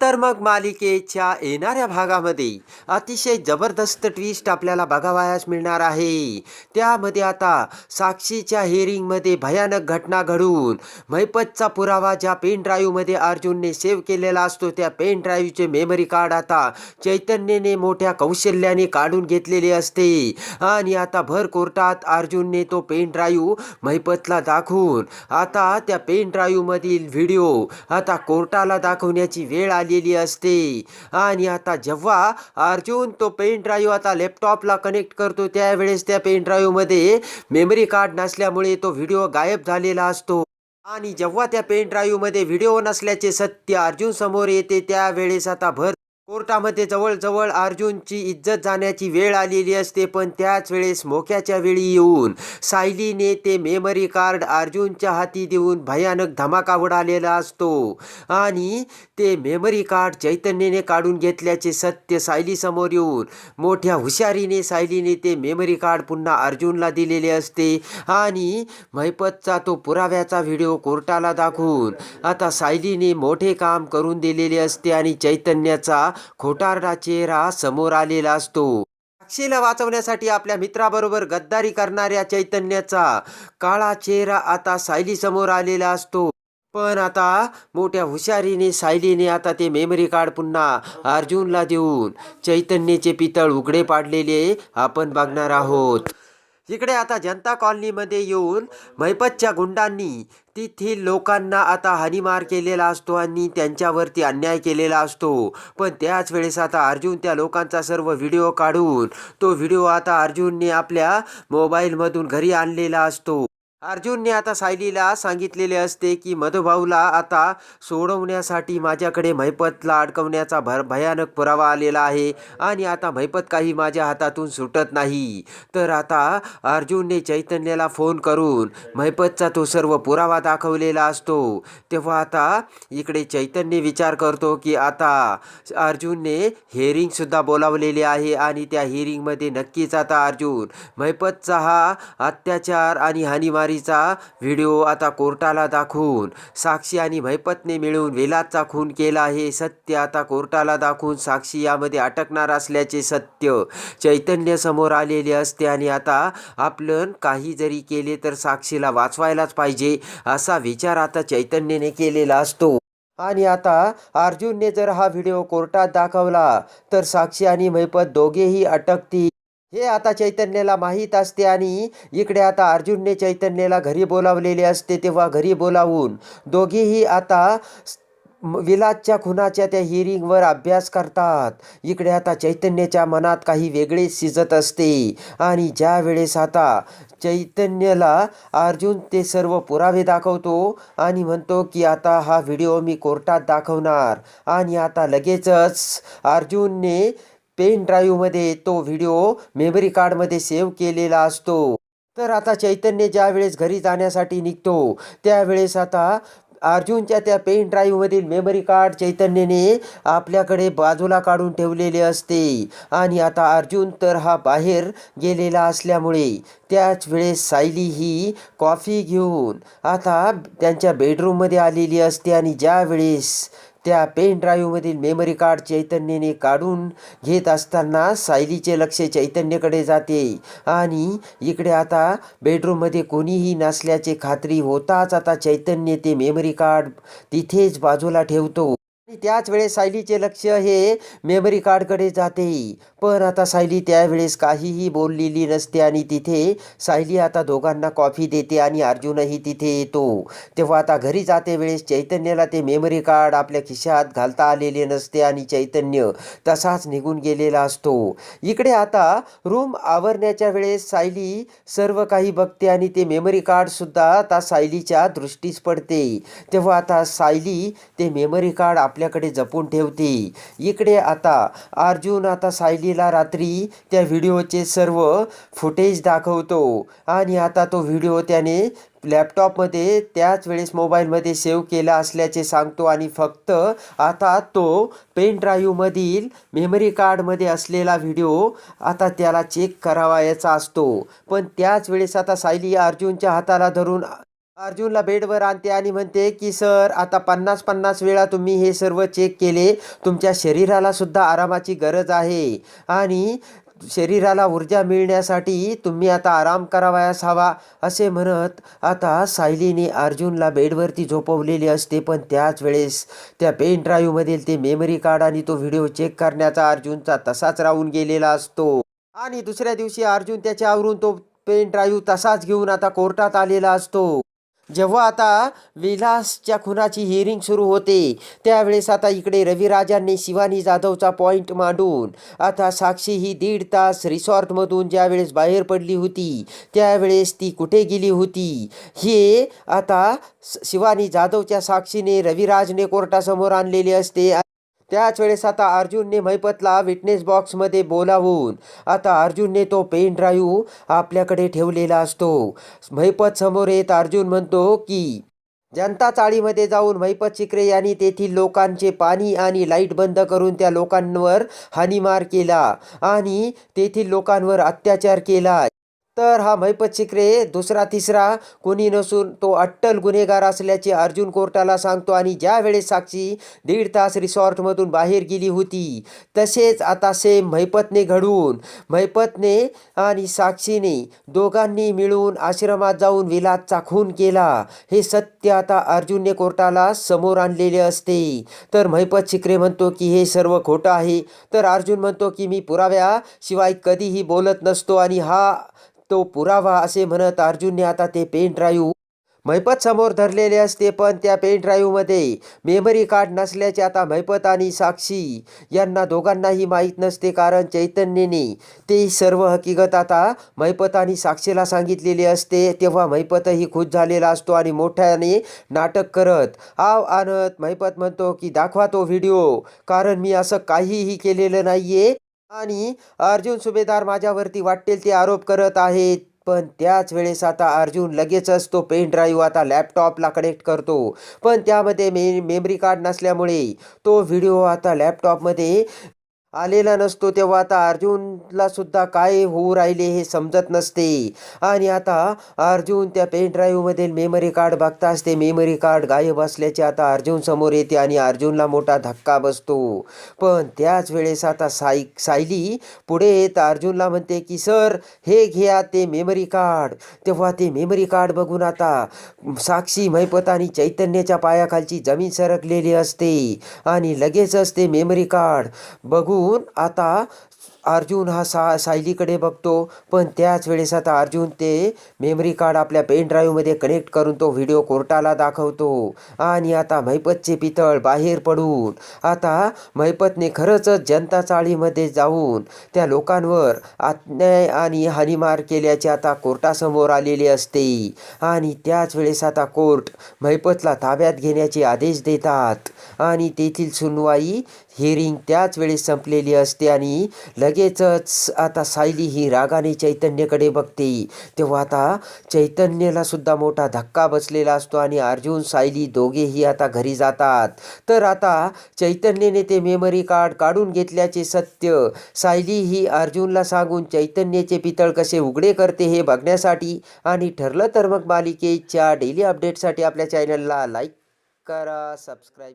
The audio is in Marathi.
तर मग मालिकेच्या येणाऱ्या भागामध्ये अतिशय जबरदस्त ट्विस्ट आपल्याला बघावयास मिळणार आहे. त्यामध्ये आता साक्षीच्या हिअरिंगमध्ये भयानक घटना घडून मैपतचा पुरावा ज्या पेन ड्राईव्हमध्ये अर्जुनने सेव्ह केलेला असतो त्या पेन ड्राईव्हचे मेमरी कार्ड आता चैतन्यने मोठ्या कौशल्याने काढून घेतलेले असते. आणि आता भर कोर्टात अर्जुनने तो पेन ड्राईव्ह मैपतला दाखवून आता त्या पेन ड्राईव्हमधील व्हिडिओ आता कोर्टाला दाखवण्याची वेळ वेळ आलेली असते. आणि आता जेव्हा अर्जुन तो पेन ड्राईव्ह आता लॅपटॉपला कनेक्ट करतो त्यावेळेस त्या पेन ड्राईव्हमध्ये मेमरी कार्ड नसल्यामुळे तो व्हिडिओ गायब झालेला असतो. आणि जेव्हा त्या पेन ड्राईव्हमध्ये व्हिडिओ नसल्याचे सत्य अर्जुन समोर येते त्यावेळेस आता भर कोर्टामध्ये जवळजवळ अर्जुनची इज्जत जाण्याची वेळ आलेली असते पण त्याच वेळेस मोक्याच्या वेळी येऊन सायलीने ते मेमरी कार्ड अर्जुनच्या हाती देऊन भयानक धमाका उडालेला असतो. आणि ते मेमरी कार्ड चैतन्यने काढून घेतल्याचे सत्य सायलीसमोर येऊन मोठ्या हुशारीने सायलीने ते मेमरी कार्ड पुन्हा अर्जुनला दिलेले असते. आणि महिपतचा तो पुराव्याचा व्हिडिओ कोर्टाला दाखवून आता सायलीने मोठे काम करून दिलेले असते आणि चैतन्याचा खोटारडा चेहरा समोर आलेला असतो. साक्षीला वाचवण्यासाठी आपल्या मित्राबरोबर गद्दारी करणाऱ्या चैतन्याचा काळा चेहरा आता सायली समोर आलेला असतो. पण आता मोठ्या हुशारीने सायलीने आता ते मेमरी कार्ड पुन्हा अर्जुनला देऊन चैतन्याचे पितळ उघडे पाडलेले आपण बघणार आहोत. इकडे आता जनता कॉलनीमध्ये येऊन मैपतच्या गुंडांनी तेथील लोकांना आता हानीमार केलेला असतो आणि त्यांच्यावरती अन्याय केलेला असतो. पण त्याच वेळेस आता अर्जुन त्या लोकांचा सर्व व्हिडिओ काढून तो व्हिडिओ आता अर्जुनने आपल्या मोबाईलमधून घरी आणलेला असतो. अर्जुनने आता सायलीला सांगितलेले असते की मधुभाऊला आता सोडवण्यासाठी माझ्याकडे महिपतला अडकवण्याचा भर भयानक पुरावा आलेला आहे आणि आता महिपत काही माझ्या हातातून सुटत नाही. तर आता अर्जुनने चैतन्याला फोन करून महिपतचा तो सर्व पुरावा दाखवलेला असतो. तेव्हा आता इकडे चैतन्य विचार करतो की आता अर्जुनने हेअरिंगसुद्धा बोलावलेली आहे आणि त्या हिअरिंगमध्ये नक्कीच आता अर्जुन महिपतचा हा अत्याचार आणि हानीमारीचा व्हिडिओ आता कोर्टाला दाखवून साक्षी आणि महिपतने मिळून वेलाचा खून केला हे सत्य आता कोर्टाला दाखवून साक्षी यामध्ये अटकणार असल्याचे सत्य चैतन्य समोर आलेले असते आणि आता आपलं काही जरी केले तर साक्षीला वाचवायलाच पाहिजे असा विचार आता चैतन्यने केलेला असतो. आणि आता अर्जुनने जर हा व्हिडिओ कोर्टात दाखवला तर साक्षी आणि मैपत दोघेही अटकतील. हे आता चैतन्याला माहीत असते आणि इकडे आता अर्जुनने चैतन्याला घरी बोलावलेले असते तेव्हा घरी बोलावून. दोघेही आता विलासच्या खुनाच्या त्या हिअरिंगवर अभ्यास करतात. इकडे आता चैतन्याच्या मनात काही वेगळेच शिजत असते. आणि ज्या वेळेस आता चैतन्याला अर्जुन ते सर्व पुरावे दाखवतो आणि म्हणतो की आता हा व्हिडिओ मी कोर्टात दाखवणार. आणि आता लगेचच अर्जुनने पेन ड्राईव्हमध्ये तो व्हिडिओ मेमरी कार्डमध्ये सेव्ह केलेला असतो. तर आता चैतन्य ज्यावेळेस घरी जाण्यासाठी निघतो त्यावेळेस आता अर्जुनच्या त्या पेन ड्राईव्हमधील मेमरी कार्ड चैतन्यने आपल्याकडे बाजूला काढून ठेवलेले असते. आणि आता अर्जुन तर हा बाहेर गेलेला असल्यामुळे त्याच वेळेस सायली ही कॉफी घेऊन आता त्यांच्या बेडरूममध्ये आलेली असते. आणि ज्यावेळेस त्या पेन ड्राईव्हमधील मेमरी कार्ड चैतन्यने काढून घेत असताना सायलीचे लक्ष चैतन्यकडे जाते. आणि इकडे आता बेडरूममध्ये कोणीही नसल्याचे खात्री होताच आता चैतन्य ते मेमरी कार्ड तिथेच बाजूला ठेवतो. त्याच वेळेस सायलीचे लक्ष हे मेमरी कार्डकडे जाते. पण आता सायली त्यावेळेस काहीही बोललेली नसते आणि तिथे सायली आता दोघांना कॉफी देते आणि अर्जुनही तिथे येतो. तेव्हा आता घरी जाते वेळेस चैतन्याला ते मेमरी कार्ड आपल्या खिशात घालता आलेले नसते आणि चैतन्य तसाच निघून गेलेला असतो. इकडे आता रूम आवरण्याच्या वेळेस सायली सर्व काही बघते आणि ते मेमरी कार्डसुद्धा आता सायलीच्या दृष्टीस पडते. तेव्हा आता सायली ते मेमरी कार्ड आपल्याकडे जपून ठेवते. इकडे आता अर्जुन आता सायलीला रात्री त्या व्हिडिओचे सर्व फुटेज दाखवतो. आणि आता तो व्हिडिओ त्याने लॅपटॉपमध्ये त्याच वेळेस मोबाईलमध्ये सेव्ह केला असल्याचे सांगतो. आणि फक्त आता तो पेन ड्राईव्हमधील मेमरी कार्डमध्ये असलेला व्हिडिओ आता त्याला चेक करावायचा असतो. पण त्याच वेळेस आता सायली अर्जुनच्या हाताला धरून अर्जुनला बेडवर आणते आणि म्हणते की सर आता पन्नास पन्नास वेळा तुम्ही हे सर्व चेक केले. तुमच्या शरीराला सुद्धा आरामाची गरज आहे. आणि शरीराला ऊर्जा मिळण्यासाठी तुम्ही आता आराम करावयास हवा असे म्हणत आता सायलीने अर्जुनला बेडवरती झोपवलेली असते. पण त्याच वेळेस त्या पेन ड्राईव्हमधील ते मेमरी कार्ड आणि तो व्हिडिओ चेक करण्याचा अर्जुनचा तसाच राहून गेलेला असतो. आणि दुसऱ्या दिवशी अर्जुन त्याच्यावरून तो पेन ड्राईव्ह तसाच घेऊन आता कोर्टात आलेला असतो. जेव्हा आता विलासच्या खुनाची हिअरिंग सुरू होते त्यावेळेस आता इकडे रविराजांनी शिवानी जाधवचा पॉईंट मांडून आता साक्षी ही दीड तास रिसॉर्टमधून ज्यावेळेस बाहेर पडली होती त्यावेळेस ती कुठे गेली होती? हे आता शिवानी जाधवच्या साक्षीने रविराजने कोर्टासमोर आणलेले असते. त्याच वेळेस आता अर्जुनने महिपतला विटनेस बॉक्समध्ये बोलावून आता अर्जुनने तो पेन ड्राईव्ह आपल्याकडे ठेवलेला असतो. महिपत समोर येत अर्जुन म्हणतो की जनता चाळीमध्ये जाऊन महिपत शिकरे यांनी तेथील लोकांचे पाणी आणि लाइट बंद करून त्या लोकांवर हानीमार केला आणि तेथील लोकांवर अत्याचार केला तर हा महिपत शिकरे दुसरा तिसरा कोणी नसून तो अट्टल गुन्हेगार असल्याचे अर्जुन कोर्टाला सांगतो आणि ज्यावेळेस साक्षी दीड तास रिसॉर्टमधून बाहेर गेली होती तसेच आता सेम महिपतने घडून महिपतने आणि साक्षीने दोघांनी मिळून आश्रमात जाऊन विलाद चाखून केला. हे सत्य आता अर्जुनने कोर्टाला समोर आणलेले असते. तर महिपत शिकरे म्हणतो की हे सर्व खोटं आहे. तर अर्जुन म्हणतो की मी पुराव्याशिवाय कधीही बोलत नसतो आणि हा तो पुरावा असे म्हणत अर्जुनने आता ते पेन ड्राईव्ह मैपत समोर धरलेले असते पण त्या पेन ड्राईव्हमध्ये मेमरी कार्ड नसल्याचे आता मैपत आणि साक्षी यांना दोघांनाही माहीत नसते कारण चैतन्यने ते सर्व हकीकत आता मैपत आणि साक्षीला सांगितलेली असते. तेव्हा मैपतही खुश झालेला असतो आणि मोठ्याने नाटक करत आव आणत मैपत म्हणतो की दाखवा तो व्हिडिओ कारण मी असं काहीही केलेलं नाहीये. आणि अर्जुन सुभेदार माझ्यावरती वाटेल ते आरोप करत आहेत. पण त्याच वेळेस आता अर्जुन लगेचच तो पेन ड्राईव्ह आता लॅपटॉपला कनेक्ट करतो. पण त्यामध्ये मे मेमरी कार्ड नसल्यामुळे तो व्हिडिओ आता लॅपटॉपमध्ये आलेला नसतो तेव्हा आता अर्जुनला सुद्धा काय होऊ राहिले हे समजत नसते. आणि आता अर्जुन त्या पेन ड्राईव्हमधील मेमरी कार्ड बघताच ते मेमरी कार्ड गायब असल्याचे आता अर्जुन समोर येते आणि अर्जुनला मोठा धक्का बसतो. पण त्याच वेळेस आता साई सायली पुढे येत अर्जुनला म्हणते की सर हे घ्या ते मेमरी कार्ड तेव्हा ते मेमरी कार्ड बघून आता साक्षी मैपत आणि चैतन्याच्या पायाखालची जमीन सरकलेली असते. आणि लगेचच ते मेमरी कार्ड बघू बघून आता अर्जुन हा सा सायलीकडे बघतो. पण त्याच वेळेस आता अर्जुन ते मेमरी कार्ड आपल्या पेन ड्राईव्हमध्ये कनेक्ट करून तो व्हिडिओ कोर्टाला दाखवतो. आणि आता मैपतचे पितळ बाहेर पडून आता मैपतने खरंच जनता चाळीमध्ये जाऊन त्या लोकांवर अन्याय आणि हानीमार केल्याचे आता कोर्टासमोर आलेले असते. आणि त्याच वेळेस आता कोर्ट मैपतला ताब्यात घेण्याचे आदेश देतात. आणि तेथील सुनवाई हिअरिंग त्याच वेळेस संपलेली असते आणि लगेचच आता सायली ही रागाने चैतन्यकडे बघते. तेव्हा आता चैतन्यला सुद्धा मोठा धक्का बसलेला असतो आणि अर्जुन सायली दोघेही आता घरी जातात. तर आता चैतन्यने ते मेमरी कार्ड काढून घेतल्याचे सत्य. सायली ही अर्जुनला सांगून चैतन्याचे पितळ कसे उघडे करते हे बघण्यासाठी आणि ठरलं तर मग मालिकेच्या डेली अपडेटसाठी आपल्या चॅनलला लाईक करा सबस्क्राईब